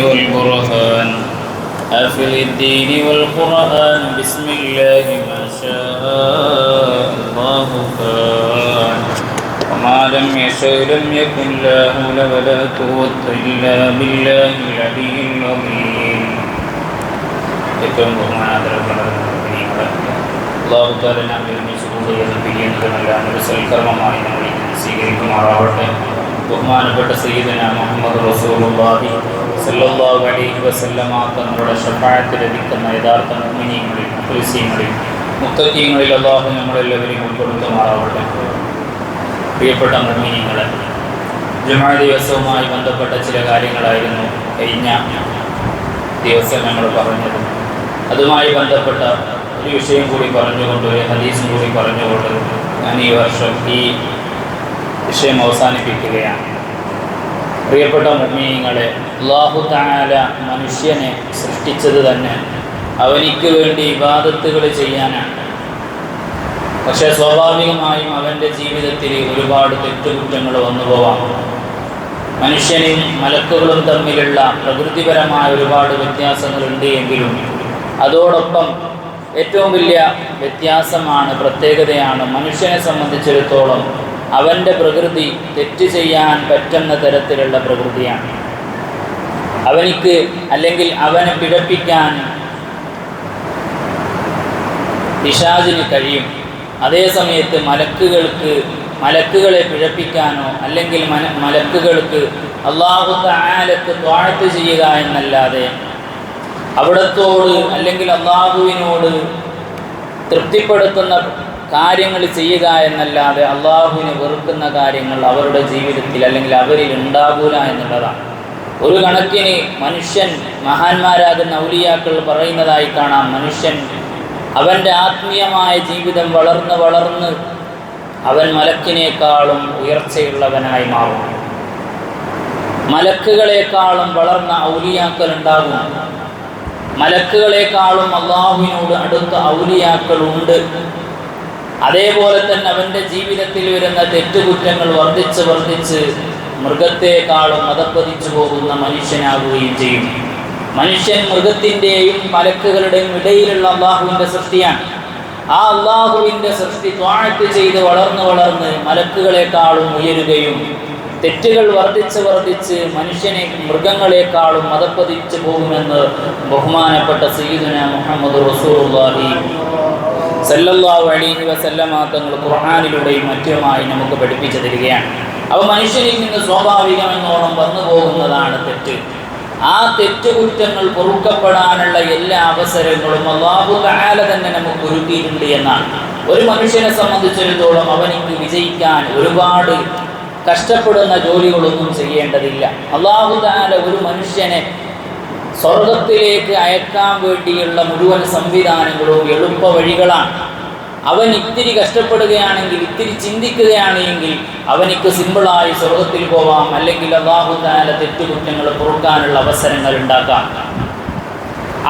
والبرهان أفل الدين والقرآن بسم الله ما شاء الله كان وما لم يشاء لم يكن لا ولا قوة إلا بالله العلي العظيم ഏറ്റവും ബഹുമാനാദരവുള്ളതാഹുത്താല هذا സുഖൂറിയെന്ന് പിരിയേണ്ടതല്ല ഒരു സൽക്കർമ്മമായി നമ്മൾ സ്വീകരിക്കുമാറാവട്ടെ ബഹുമാനപ്പെട്ട സീതന മുഹമ്മദ് റസൂൽ ബാബി സല്ലല്ലാഹു അലൈഹി വസല്ലമ തങ്ങളുടെ ഷഫായത്ത് ലഭിക്കുന്ന യഥാർത്ഥ മോമിനിയങ്ങളിൽ മുഖ്ലിസീങ്ങളിൽ മുത്തക്കീങ്ങളിൽ അള്ളാഹു നമ്മളെല്ലാവരെയും ഉൾപ്പെടുത്തുമാറാവട്ടെ. പ്രിയപ്പെട്ട മുഅ്മിനീങ്ങളെ ജുമാ ദിവസവുമായി ബന്ധപ്പെട്ട ചില കാര്യങ്ങളായിരുന്നു കഴിഞ്ഞ ദിവസം നമ്മൾ പറഞ്ഞത്. അതുമായി ബന്ധപ്പെട്ട ഒരു വിഷയം കൂടി പറഞ്ഞുകൊണ്ട് ഒരു ഹദീസും കൂടി പറഞ്ഞുകൊണ്ട് ഞാൻ ഈ വർഷം ഈ വിഷയം അവസാനിപ്പിക്കുകയാണ്. പ്രിയപ്പെട്ട മുമ്മീങ്ങളെ അള്ളാഹു താല മനുഷ്യനെ സൃഷ്ടിച്ചത് തന്നെ അവനിക്ക് വേണ്ടി ഇബാദത്തുകൾ ചെയ്യാനാണ്. പക്ഷെ സ്വാഭാവികമായും അവന്റെ ജീവിതത്തിൽ ഒരുപാട് തെറ്റുകുറ്റങ്ങൾ വന്നു പോവാം. മനുഷ്യനും മലക്കുകളും തമ്മിലുള്ള പ്രകൃതിപരമായ ഒരുപാട് വ്യത്യാസങ്ങളുണ്ട് എങ്കിലും അതോടൊപ്പം ഏറ്റവും വലിയ വ്യത്യാസമാണ് പ്രത്യേകതയാണ് മനുഷ്യനെ സംബന്ധിച്ചിടത്തോളം അവന്റെ പ്രകൃതി തെറ്റ് ചെയ്യാൻ പറ്റുന്ന തരത്തിലുള്ള പ്രകൃതിയാണ്. അവനിക്ക് അല്ലെങ്കിൽ അവനെ പിഴപ്പിക്കാൻ പിശാചിന് കഴിയും. അതേസമയത്ത് മലക്കുകൾക്ക് മലക്കുകളെ പിഴപ്പിക്കാനോ അല്ലെങ്കിൽ മന മലക്കുകൾക്ക് അള്ളാഹു താലക്ക് താഴ്ത്ത് ചെയ്യുക എന്നല്ലാതെ അവിടത്തോട് അല്ലെങ്കിൽ അള്ളാഹുവിനോട് തൃപ്തിപ്പെടുത്തുന്ന കാര്യങ്ങൾ ചെയ്യുക എന്നല്ലാതെ അള്ളാഹുവിനെ വെറുക്കുന്ന കാര്യങ്ങൾ അവരുടെ ജീവിതത്തിൽ അല്ലെങ്കിൽ അവരിൽ ഉണ്ടാകൂല എന്നുള്ളതാണ്. ഒരു കണക്കിന് മനുഷ്യൻ മഹാന്മാരാകുന്ന ഔലിയാക്കൾ പറയുന്നതായി കാണാം. മനുഷ്യൻ അവന്റെ ആത്മീയമായ ജീവിതം വളർന്ന് വളർന്ന് അവൻ മലക്കിനേക്കാളും ഉയർച്ചയുള്ളവനായി മാറും മലക്കുകളെക്കാളും വളർന്ന ഔലിയാക്കൾ ഉണ്ടാകും മലക്കുകളെക്കാളും അള്ളാഹുവിനോട് അടുത്ത ഔലിയാക്കളുണ്ട്. അതേപോലെ തന്നെ അവന്റെ ജീവിതത്തിൽ വരുന്ന തെറ്റുകുറ്റങ്ങൾ വർദ്ധിച്ച് വർദ്ധിച്ച് മൃഗത്തെക്കാളും മതപ്പതിച്ചു പോകുന്ന മനുഷ്യനാകുകയും ചെയ്യും. മനുഷ്യൻ മൃഗത്തിന്റെയും മലക്കുകളുടെയും ഇടയിലുള്ള അള്ളാഹുവിന്റെ സൃഷ്ടിയാണ്. ആ അള്ളാഹുവിന്റെ സൃഷ്ടി ത്വാഴത്ത് ചെയ്ത് വളർന്ന് വളർന്ന് മലക്കുകളെക്കാളും ഉയരുകയും തെറ്റുകൾ വർദ്ധിച്ച് വർദ്ധിച്ച് മനുഷ്യനെ മൃഗങ്ങളെക്കാളും മതപ്പതിച്ചു പോകുമെന്ന് ബഹുമാനപ്പെട്ട സയ്യിദുന മുഹമ്മദ് റസൂലുള്ളാഹി സല്ലല്ലാഹു അലൈഹി വസല്ലമ തങ്ങൾ ഖുർആനിലൂടെയും മറ്റുമായി നമുക്ക് പഠിപ്പിച്ചു തരികയാണ്. അവ മനുഷ്യനിൽ നിന്ന് സ്വാഭാവികമെന്നോണം വന്നു പോകുന്നതാണ് തെറ്റ്. ആ തെറ്റുകുറ്റങ്ങൾ പൊറുക്കപ്പെടാനുള്ള എല്ലാ അവസരങ്ങളും അള്ളാഹു താല തന്നെ നമുക്ക് ഒരുക്കിയിട്ടുണ്ട് എന്നാണ്. ഒരു മനുഷ്യനെ സംബന്ധിച്ചിടത്തോളം അവനിക്ക് വിജയിക്കാൻ ഒരുപാട് കഷ്ടപ്പെടുന്ന ജോലികളൊന്നും ചെയ്യേണ്ടതില്ല. അള്ളാഹു താല ഒരു മനുഷ്യനെ സ്വർഗത്തിലേക്ക് അയക്കാൻ വേണ്ടിയുള്ള മുഴുവൻ സംവിധാനങ്ങളും എളുപ്പ വഴികളാണ് അവൻ ഇത്തിരി കഷ്ടപ്പെടുകയാണെങ്കിൽ ഇത്തിരി ചിന്തിക്കുകയാണെങ്കിൽ അവനിക്ക് സിമ്പിളായി സ്വർഗത്തിൽ പോവാം അല്ലെങ്കിൽ അള്ളാഹു താല തെറ്റുകുറ്റങ്ങൾ പൊറുക്കാനുള്ള അവസരങ്ങൾ ഉണ്ടാക്കാം.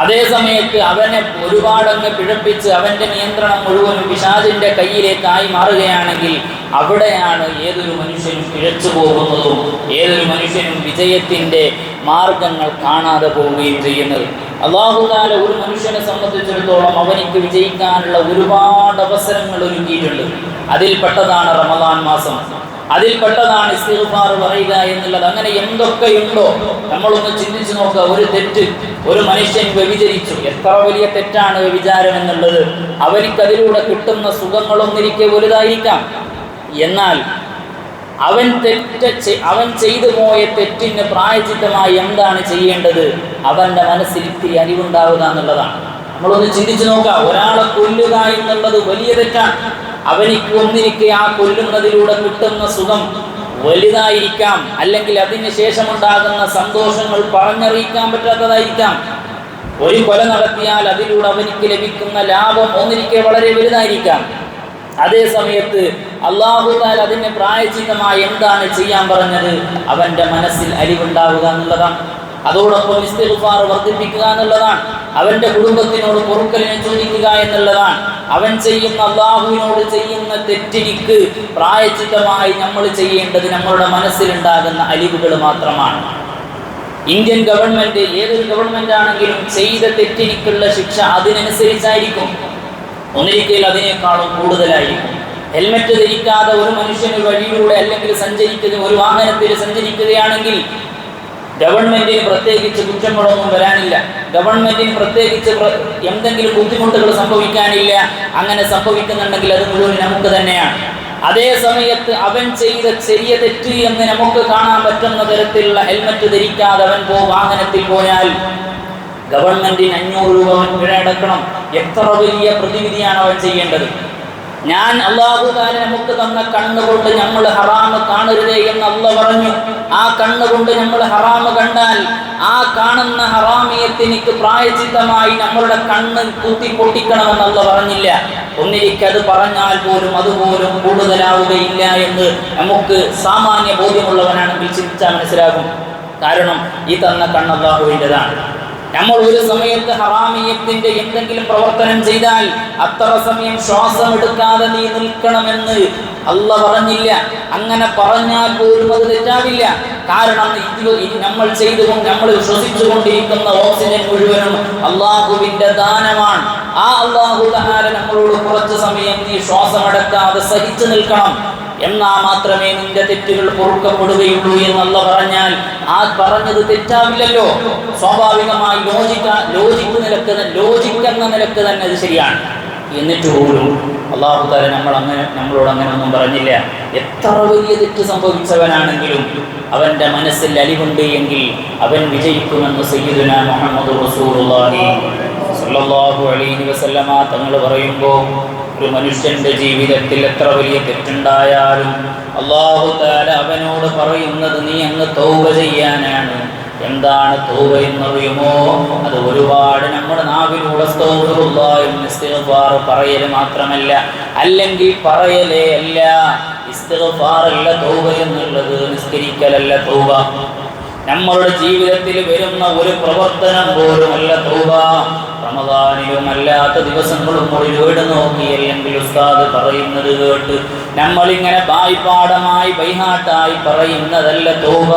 അതേ സമയത്ത് അവനെ ഒരുപാടങ്ങ് പിഴപ്പിച്ച് അവന്റെ നിയന്ത്രണം മുഴുവനും പിശാചിന്റെ കയ്യിലേക്കായി മാറുകയാണെങ്കിൽ അവിടെയാണ് ഏതൊരു മനുഷ്യനും പിഴച്ചു പോകുന്നതും ഏതൊരു മനുഷ്യനും വിജയത്തിന്റെ മാർഗങ്ങൾ കാണാതെ പോവുകയും ചെയ്യുന്നത്. അള്ളാഹുദാല ഒരു മനുഷ്യനെ സംബന്ധിച്ചിടത്തോളം അവനിക്ക് വിജയിക്കാനുള്ള ഒരുപാട് അവസരങ്ങൾ ഒരുക്കിയിട്ടുണ്ട്. അതിൽപ്പെട്ടതാണ് റമദാൻ മാസം. അതിൽപ്പെട്ടതാണ് ഇസ്തിഫാർ പറയുക എന്നുള്ളത്. അങ്ങനെ എന്തൊക്കെയുണ്ടോ? നമ്മളൊന്ന് ചിന്തിച്ചു നോക്കുക. ഒരു തെറ്റ് ഒരു മനുഷ്യൻ വ്യഭിചരിച്ചു. എത്ര വലിയ തെറ്റാണ് വ്യഭിചാരം എന്നുള്ളത്. അവനിക്ക് അതിലൂടെ കിട്ടുന്ന സുഖങ്ങളൊന്നിരിക്കെ വലുതായിരിക്കാം. എന്നാൽ അവൻ തെറ്റ അവൻ ചെയ്തു പോയ തെറ്റിന് പ്രായചിത്തമായി എന്താണ് ചെയ്യേണ്ടത്? അവന്റെ മനസ്സിൽ ഇത്തിരി അറിവുണ്ടാവുക എന്നുള്ളതാണ്. നമ്മളൊന്ന് ചിന്തിച്ചു നോക്കാം. ഒരാളെ കൊല്ലുക എന്നുള്ളത് വലിയ തെറ്റാണ്. അവനിക്ക് ഒന്നിരിക്കെ ആ കൊല്ലുന്നതിലൂടെ കിട്ടുന്ന സുഖം വലുതായിരിക്കാം. അല്ലെങ്കിൽ അതിന് ശേഷമുണ്ടാകുന്ന സന്തോഷങ്ങൾ പറഞ്ഞറിയിക്കാൻ പറ്റാത്തതായിരിക്കാം. ഒരു കൊല നടത്തിയാൽ അതിലൂടെ അവനിക്ക് ലഭിക്കുന്ന ലാഭം ഒന്നിരിക്കെ വളരെ വലുതായിരിക്കാം. അതേ സമയത്ത് അള്ളാഹുദാൽ അതിന് പ്രായചിത്തമായി എന്താണ് ചെയ്യാൻ പറഞ്ഞത്? അവന്റെ മനസ്സിൽ അരിവുണ്ടാവുക എന്നുള്ളതാണ്. അതോടൊപ്പം ഇസ്തിഫാർ വർദ്ധിപ്പിക്കുക എന്നുള്ളതാണ്. അവന്റെ കുടുംബത്തിനോട് പൊറുക്കലിനെ ചോദിക്കുക എന്നുള്ളതാണ്. അവൻ ചെയ്യുന്ന അള്ളാഹുവിനോട് ചെയ്യുന്ന തെറ്റിനിക്ക് പ്രായചിത്തമായി നമ്മൾ ചെയ്യേണ്ടത് നമ്മളുടെ മനസ്സിലുണ്ടാകുന്ന അലിവുകൾ മാത്രമാണ്. ഇന്ത്യൻ ഗവൺമെന്റ് ഏതൊരു ഗവൺമെന്റ് ആണെങ്കിലും ചെയ്ത തെറ്റിനിക്കുള്ള ശിക്ഷ അതിനനുസരിച്ചായിരിക്കും. ഒന്നിരിക്കൽ അതിനേക്കാളും കൂടുതലായി. ഹെൽമറ്റ് ധരിക്കാതെ ഒരു മനുഷ്യന് വഴിയിലൂടെ അല്ലെങ്കിൽ സഞ്ചരിക്കുന്ന ഒരു വാഹനത്തിൽ സഞ്ചരിക്കുകയാണെങ്കിൽ ഗവൺമെന്റിന് പ്രത്യേകിച്ച് കുറ്റങ്ങളൊന്നും വരാനില്ല. ഗവൺമെന്റിന് പ്രത്യേകിച്ച് എന്തെങ്കിലും ബുദ്ധിമുട്ടുകൾ സംഭവിക്കാനില്ല. അങ്ങനെ സംഭവിക്കുന്നുണ്ടെങ്കിൽ അത് മുഴുവൻ നമുക്ക് തന്നെയാണ്. അതേ സമയത്ത് അവൻ ചെയ്ത ചെറിയ തെറ്റ് എന്ന് നമുക്ക് കാണാൻ പറ്റുന്ന തരത്തിലുള്ള ഹെൽമറ്റ് ധരിക്കാതെ അവൻ പോ വാഹനത്തിൽ പോയാൽ ഗവൺമെന്റിന് അഞ്ഞൂറ് രൂപ പിഴ അടക്കണം. എത്ര വലിയ പ്രതിവിധിയാണ് അവൻ ചെയ്യേണ്ടത്? ഞാൻ അള്ളാഹു താല നമുക്ക് തന്ന കണ്ണുകൊണ്ട് നമ്മൾ ഹറാമ് കാണരുതേ എന്ന് അല്ല പറഞ്ഞു. ആ കണ്ണുകൊണ്ട് നമ്മൾ ഹറാമ് കണ്ടാൽ ആ കാണുന്ന ഹറാമിയത്തിനിക്ക് പ്രായചിത്തമായി നമ്മളുടെ കണ്ണ് കുത്തി പൊട്ടിക്കണമെന്ന് അല്ല പറഞ്ഞില്ല. ഒന്നിരിക്കത് പറഞ്ഞാൽ പോലും അതുപോലും കൂടുതലാവുകയില്ല എന്ന് നമുക്ക് സാമാന്യ ബോധ്യമുള്ളവനാണെങ്കിൽ ചിന്തിച്ചാൽ മനസ്സിലാകും. കാരണം ഈ തന്ന കണ്ണ് അള്ളാഹുവിന്റെതാണ് നമ്മൾ ഒരു സമയത്ത് ഹറാമിയത്തിന്റെ എന്തെങ്കിലും പ്രവർത്തനം ചെയ്താൽ അത്ര സമയം ശ്വാസം എടുക്കാതെ നീ നിൽക്കണമെന്ന് അല്ല പറഞ്ഞില്ല. അങ്ങനെ പറഞ്ഞാൽ പോലും അത് തെറ്റാവില്ല. കാരണം ഇത് നമ്മൾ ചെയ്തുകൊണ്ട് നമ്മൾ ശ്വസിച്ചുകൊണ്ടിരിക്കുന്ന ഓക്സിജൻ മുഴുവനും അള്ളാഹുവിന്റെ ദാനമാണ്. ആ അള്ളാഹു നമ്മളോട് കുറച്ച് സമയം നീ ശ്വാസമടക്കാതെ സഹിച്ചു നിൽക്കണം. എന്നാ മാത്രമേ നിന്റെ തെറ്റുകൾ പൊറുക്കപ്പെടുകയുള്ളൂ എന്നല്ല പറഞ്ഞാൽ. ആ പറഞ്ഞത് തെറ്റാവില്ലല്ലോ. സ്വാഭാവികമായി ലോജിക്ക ലോജിക്ക് നിലയ്ക്ക് ലോജിക്ക് എന്ന നിലയ്ക്ക് തന്നെ അത് ശരിയാണ്. എന്നിട്ട് പോലും അള്ളാഹു താല നമ്മൾ അങ്ങനെ നമ്മളോട് അങ്ങനെ ഒന്നും പറഞ്ഞില്ല. എത്ര വലിയ തെറ്റ് സംഭവിച്ചവനാണെങ്കിലും അവന്റെ മനസ്സിൽ അലിവുണ്ട് എങ്കിൽ അവൻ വിജയിക്കുമെന്ന് സയ്യിദുന മുഹമ്മദ് റസൂലുള്ളാഹി സല്ലാഹു അലൈഹി വസല്ലമ തങ്ങൾ പറയുമ്പോൾ ഒരു മനുഷ്യന്റെ ജീവിതത്തിൽ എത്ര വലിയ തെറ്റുണ്ടായാലും അള്ളാഹു താല അവനോട് പറയുന്നത് നീ അങ്ങ് തൗബ ചെയ്യാനാണ്. എന്താണ് തൗബ എന്നറിയുമോ? അത് ഒരുപാട് നമ്മുടെ നാവിലൂടെ പറയൽ മാത്രമല്ല അല്ലെങ്കിൽ പറയലേ അല്ല ഇസ്തിഗ്ഫാർ അല്ല തൗബ എന്നുള്ളത് നിസ്കരിക്കലല്ല തൗബ. നമ്മളുടെ ജീവിതത്തിൽ വരുന്ന ഒരു പ്രവർത്തനം പോലും അല്ല തൗബ. റമദാനിലും അല്ലാത്ത ദിവസങ്ങളും ഒഴിവിടെ വീട് നോക്കി അല്ലെങ്കിൽ ഉസ്താദ് പറയുന്നത് കേട്ട് നമ്മളിങ്ങനെ ബായ്പാടമായി ബൈഹാട്ടായി പറയുന്നതല്ല തോവ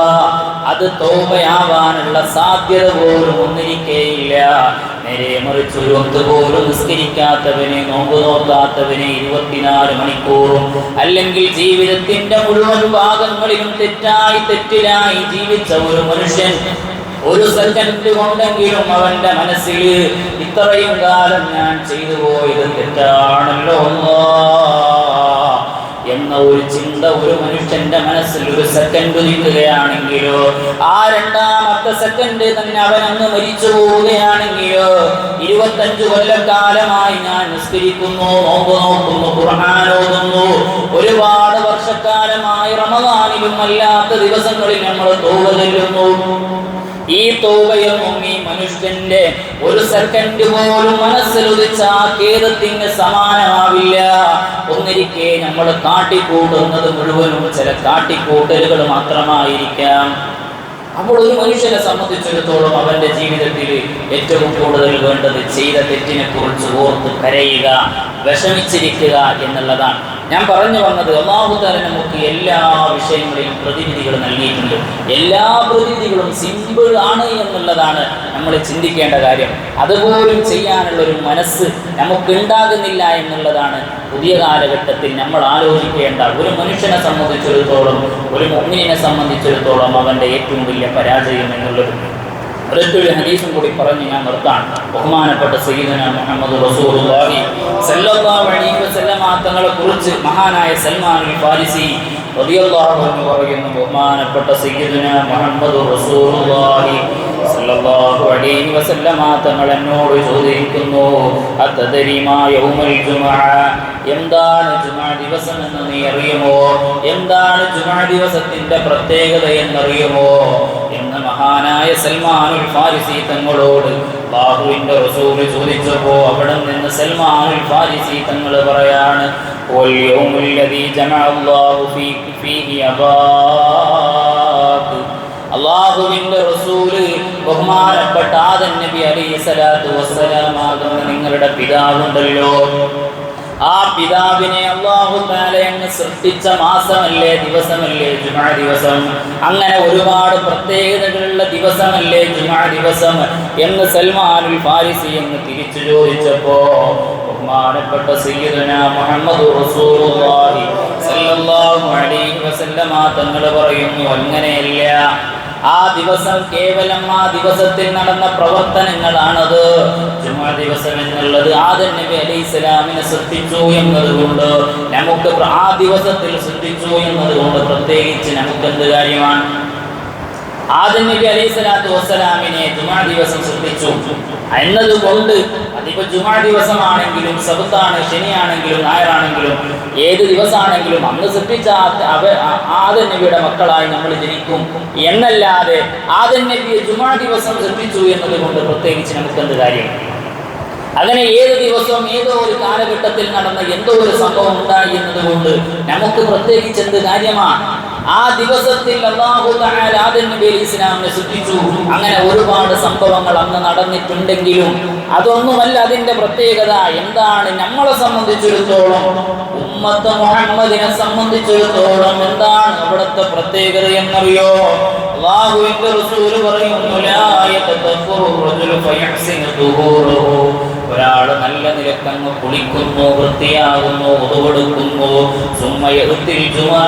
അത് തോവയാവാനുള്ള സാധ്യത പോലും ഒന്നിരിക്കേയില്ല. നേരെ മറിച്ച് ഒരു ഒത്ത് പോലും നിസ്കരിക്കാത്തവനെ നോമ്പ് നോക്കാത്തവനെ ഇരുപത്തിനാല് മണിക്കൂറും അല്ലെങ്കിൽ ജീവിതത്തിന്റെ മുഴുവൻ ഭാഗങ്ങളിലും തെറ്റായി തെറ്റിലായി ജീവിച്ച ഒരു മനുഷ്യൻ ഒരു സെക്കൻഡ് കൊണ്ടെങ്കിലും അവന്റെ മനസ്സിൽ ഇത്രയും കാലം ഞാൻ ചെയ്തു പോയത് തെറ്റാണല്ലോ എന്ന ഒരു ചിന്ത ഒരു മനുഷ്യന്റെ മനസ്സിൽ ഒരു സെക്കൻഡ് നിൽക്കുകയാണെങ്കിലോ ആ രണ്ടാമത്തെ സെക്കൻഡ് തന്നെ അവൻ അങ്ങ് മരിച്ചു പോവുകയാണെങ്കിലോ ഇരുപത്തഞ്ചു കൊല്ലക്കാലമായി ഞാൻ നിസ്കരിക്കുന്നു നോമ്പ് നോക്കുന്നു ഖുർആാനോതുന്നു ഒരുപാട് വർഷക്കാലമായി റമദാനിലും അല്ലാത്ത ദിവസങ്ങളിൽ നമ്മൾ തോവ ചെല്ലുന്നു ഈ തോവയൊന്നും ഈ മനുഷ്യന്റെ ഒരു സെക്കൻഡ് പോലും മനസ്സിൽ ഉദിച്ച ആ ഖേദത്തിന് സമാനമാവില്ല. ഒന്നിരിക്കെ നമ്മൾ കാട്ടിക്കൂട്ടുന്നത് മുഴുവനും ചില കാട്ടിക്കൂട്ടലുകൾ മാത്രമായിരിക്കാം. അപ്പോൾ ഒരു മനുഷ്യനെ സംബന്ധിച്ചിടത്തോളം അവന്റെ ജീവിതത്തിൽ ഏറ്റവും കൂടുതൽ വേണ്ടത് ചെയ്ത തെറ്റിനെ കുറിച്ച് ഓർത്ത് കരയുക വിഷമിച്ചിരിക്കുക എന്നുള്ളതാണ്. ഞാൻ പറഞ്ഞു വന്നത് അള്ളാഹുദാല നമുക്ക് എല്ലാ വിഷയങ്ങളെയും പ്രതിനിധികൾ നൽകിയിട്ടുണ്ട്. എല്ലാ പ്രതിനിധികളും സിമ്പിൾ ആണ് എന്നുള്ളതാണ് നമ്മൾ ചിന്തിക്കേണ്ട കാര്യം. അതുപോലും ചെയ്യാനുള്ള ഒരു മനസ്സ് നമുക്ക് ഉണ്ടാകുന്നില്ല എന്നുള്ളതാണ് പുതിയ കാലഘട്ടത്തിൽ നമ്മൾ ആലോചിക്കേണ്ട. ഒരു മനുഷ്യനെ സംബന്ധിച്ചിടത്തോളം ഒരു മുഗ്നിനെ സംബന്ധിച്ചിടത്തോളം അവന്റെ ഏറ്റവും വലിയ പരാജയം എന്നുള്ളത് ഒരൊറ്റൊരു ഹദീസും കൂടി പറഞ്ഞ് ഞാൻ നിർത്താൻ ബഹുമാനപ്പെട്ട സയ്യിദന മുഹമ്മദ് റസൂലുള്ളാഹി സല്ലല്ലാഹു അലൈഹി വസല്ലമ തങ്ങളെ കുറിച്ച് മഹാനായ സൽമാൻ അൽ ഫാരിസി റളിയല്ലാഹു അൻഹു പറയുന്നു ബഹുമാനപ്പെട്ട സയ്യിദന മുഹമ്മദ് റസൂലുള്ളാഹി സല്ലല്ലാഹു അലൈഹി വസല്ലമ തങ്ങൾ എന്നോട് ചോദിക്കുന്നു അതദരിമാ യൗമൽ ജുമുഅ എന്താണ് ജുമാ ദിവസം എന്ന് നീ അറിയുമോ? എന്താണ് ജുമാ ദിവസത്തിന്റെ പ്രത്യേകത എന്നറിയുമോ? എന്ന് മഹാനായ സൽമാനുൽ ഫാരിസി തങ്ങളോട് ബാഹുവിന്റെ റസൂൽ ചോദിച്ചപ്പോ അവിടെ നിന്ന് സൽമാനുൽ ഫാരിസി തങ്ങൾ പറയാണ് അള്ളാഹുവിന്റെ റസൂൽ ബഹുമാനപ്പെട്ട ആദൻ നബി അലൈഹി സ്വലാത്തു വസ്സലാമാകുന്ന നിങ്ങളുടെ പിതാവുണ്ടല്ലോ. ആ പിതാവിനെ അള്ളാഹു താലയങ്ങ് സൃഷ്ടിച്ച മാസമല്ലേ ദിവസമല്ലേ ജുമാ ദിവസം? അങ്ങനെ ഒരുപാട് പ്രത്യേകതകളുള്ള ദിവസമല്ലേ ജുമാ ദിവസം എന്ന് സൽമാനുൽ ഫാരിസി എന്ന് തിരിച്ചു ചോദിച്ചപ്പോ ബഹുമാനപ്പെട്ട സയ്യിദുന മുഹമ്മദ് റസൂലുള്ളാഹി അലൈഹി തങ്ങൾ പറയുന്നു അങ്ങനെയല്ല. ആ ദിവസം കേവലം ആ ദിവസത്തിൽ നടന്ന പ്രവർത്തനങ്ങളാണത്. ദിവസം എന്നുള്ളത് ആദൻ നബി അലൈഹി സ്വലാമിനെ ശ്രദ്ധിച്ചു എന്നതുകൊണ്ട് നമുക്ക് ആ ദിവസത്തിൽ ശ്രദ്ധിച്ചു എന്നതുകൊണ്ട് പ്രത്യേകിച്ച് നമുക്ക് എന്ത് കാര്യമാണ്? ആദൻ നബി അലൈഹി സ്വലാത്തു വസ്സലാമിനെ ജുമാ ദിവസം ശ്രദ്ധിച്ചു. എന്നതുകൊണ്ട് അതിപ്പോ ജുമാ ദിവസമാണെങ്കിലും സബത്താണ് ശനിയാണെങ്കിലും ഞായറാണെങ്കിലും ഏത് ദിവസമാണെങ്കിലും അന്ന് സൃഷ്ടിച്ച ആദൻ നബിയുടെ മക്കളായി നമ്മൾ ജനിക്കും എന്നല്ലാതെ ആദൻ നബിയെ ജുമാ ദിവസം സൃഷ്ടിച്ചു എന്നതുകൊണ്ട് പ്രത്യേകിച്ച് നമുക്ക് എന്ത് കാര്യം? അങ്ങനെ ഏത് ദിവസവും ഏതോ ഒരു കാലഘട്ടത്തിൽ നടന്ന എന്തോ ഒരു സംഭവം ഉണ്ടായി എന്നതുകൊണ്ട് നമുക്ക് പ്രത്യേകിച്ച് എന്ത് കാര്യമാണ് ആ ദിവസത്തിൽ ഇസ്ലാമിനെ ശുദ്ധിച്ചു അങ്ങനെ ഒരുപാട് സംഭവങ്ങൾ അന്ന് നടന്നിട്ടുണ്ടെങ്കിലും അതൊന്നുമല്ല അതിന്റെ പ്രത്യേകത. എന്താണ്? നമ്മളെ സംബന്ധിച്ചിടത്തോളം ഉമ്മത്ത് മുഹമ്മദിനെ സംബന്ധിച്ചിടത്തോളം എന്താണ് അവിടുത്തെ പ്രത്യേകത എന്നറിയോ? അള്ളാഹുവിന്റെ റസൂൽ പറയുന്നു ഒരാൾ നല്ല നിലക്കങ്ങ് കുളിക്കുന്നു വൃത്തിയാകുന്നു ഒതുകൊടുക്കുന്നു ചുമ ജുമാ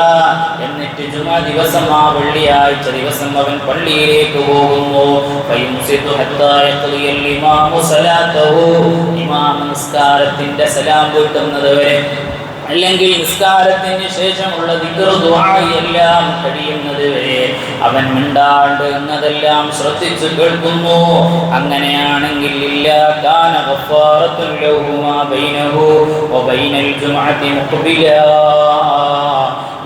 എന്നിട്ട് ചുമ ദിവസം ആ വെള്ളിയാഴ്ച ദിവസം അവൻ പള്ളിയിലേക്ക് പോകുന്നു. ഇമാം നിസ്കാരത്തിന്റെ സലാം വീട്ടുന്നത് വരെ അല്ലെങ്കിൽ നിസ്കാരത്തിന് ശേഷമുള്ള എല്ലാം കഴിയുന്നത് വരെ അവൻ മിണ്ടാണ്ട് എന്നതെല്ലാം ശ്രദ്ധിച്ചു കേൾക്കുന്നു. അങ്ങനെയാണെങ്കിൽ ഇല്ല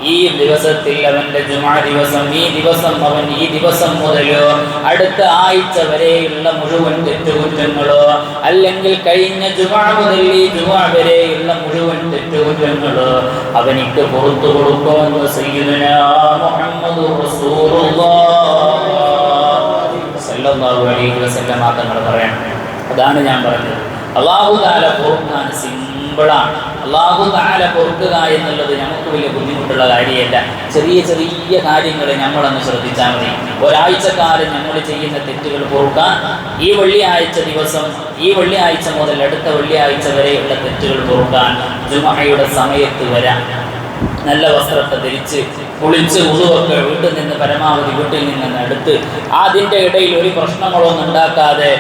ഈ ദിവസത്തിൽ അവന്റെ ജുമാ ദിവസം ഈ ദിവസം അവൻ ഈ ദിവസം മുതലോ അടുത്ത ആഴ്ച വരെയുള്ള മുഴുവൻ തെറ്റുകുറ്റങ്ങളോ അല്ലെങ്കിൽ കഴിഞ്ഞ ജുമാ മുതൽ ഈ ജുമാ വരെയുള്ള മുഴുവൻ തെറ്റുകുറ്റങ്ങളോ അവനിക്ക് പുറത്തു കൊടുക്കുമെന്ന് സയ്യിദുനാ അലൈഹി തങ്ങൾ പറയണം. അതാണ് ഞാൻ പറഞ്ഞത്. അള്ളാഹു താല സിമ്പിളാണ്. അള്ളാഹു താല പൊറുക്കുക എന്നുള്ളത് നമുക്ക് വലിയ ബുദ്ധിമുട്ടുള്ള കാര്യമല്ല. ചെറിയ ചെറിയ കാര്യങ്ങൾ നമ്മളൊന്ന് ശ്രദ്ധിച്ചാൽ മതി. ഒരാഴ്ചക്കാലം നമ്മൾ ചെയ്യുന്ന തെറ്റുകൾ പൊറുക്കാൻ ഈ വെള്ളിയാഴ്ച ദിവസം ഈ വെള്ളിയാഴ്ച മുതൽ അടുത്ത വെള്ളിയാഴ്ച വരെയുള്ള തെറ്റുകൾ പൊറുക്കാൻ ജുമഹയുടെ സമയത്ത് വരാം. നല്ല വസ്ത്രത്തെ ധരിച്ച് കുളിച്ച് ഉളുവൊക്കെ വീട്ടിൽ നിന്ന് പരമാവധി വീട്ടിൽ നിന്ന് എടുത്ത് അതിന്റെ ഇടയിൽ ഒരു പ്രശ്നങ്ങളൊന്നും ഉണ്ടാക്കാതെ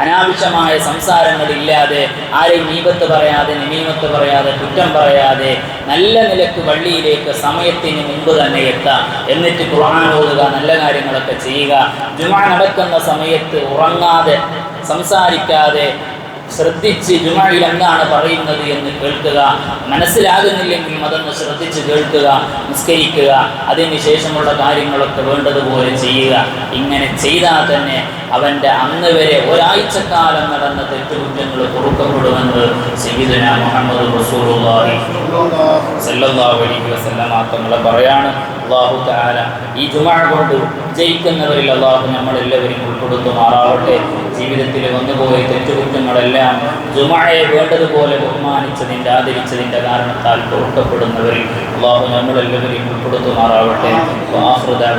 അനാവശ്യമായ സംസാരങ്ങളില്ലാതെ ആരെയും നീപത്ത് പറയാതെ നിമീമത്ത് പറയാതെ കുറ്റം പറയാതെ നല്ല നിലയ്ക്ക് വള്ളിയിലേക്ക് സമയത്തിന് മുമ്പ് തന്നെ എത്താം. എന്നിട്ട് ഖുർആൻ ഓതുക നല്ല കാര്യങ്ങളൊക്കെ ചെയ്യുക. ജുമാ നടക്കുന്ന സമയത്ത് ഉറങ്ങാതെ സംസാരിക്കാതെ ശ്രദ്ധിച്ച് ജുമായിൽ എന്താണ് പറയുന്നത് എന്ന് കേൾക്കുക. മനസ്സിലാകുന്നില്ലെങ്കിൽ അതൊന്ന് ശ്രദ്ധിച്ച് കേൾക്കുക നിസ്കരിക്കുക അതിന് ശേഷമുള്ള കാര്യങ്ങളൊക്കെ വേണ്ടതുപോലെ ചെയ്യുക. ഇങ്ങനെ ചെയ്താൽ തന്നെ അവന്റെ അന്ന് വരെ ഒരാഴ്ചക്കാലം നടന്ന തെറ്റുകുറ്റങ്ങൾ പൊറുക്കപ്പെടുമെന്ന് സയ്യിദുന മുഹമ്മദ് റസൂലുള്ളാഹി സല്ലല്ലാഹു അലൈഹി വസല്ലം തങ്ങളെ പറയാണ്. അള്ളാഹു തആല ഈ ജുമാ കൊണ്ട് ജയിക്കുന്നവരിൽ അള്ളാഹു നമ്മളെല്ലാവരും ഉൾപ്പെടുത്തുമാറാവട്ടെ. ജീവിതത്തിൽ വന്നുപോയ തെറ്റുകുറ്റങ്ങളെല്ലാം ജുമായെ വേണ്ടതുപോലെ ബഹുമാനിച്ചതിന്റെ ആദരിച്ചതിന്റെ കാരണത്താൽ പൊറുക്കപ്പെടുന്നവരിൽ അള്ളാഹു നമ്മളെല്ലാവരെയും ഉൾപ്പെടുത്തുമാറാവട്ടെ. വാഹൃദാൻ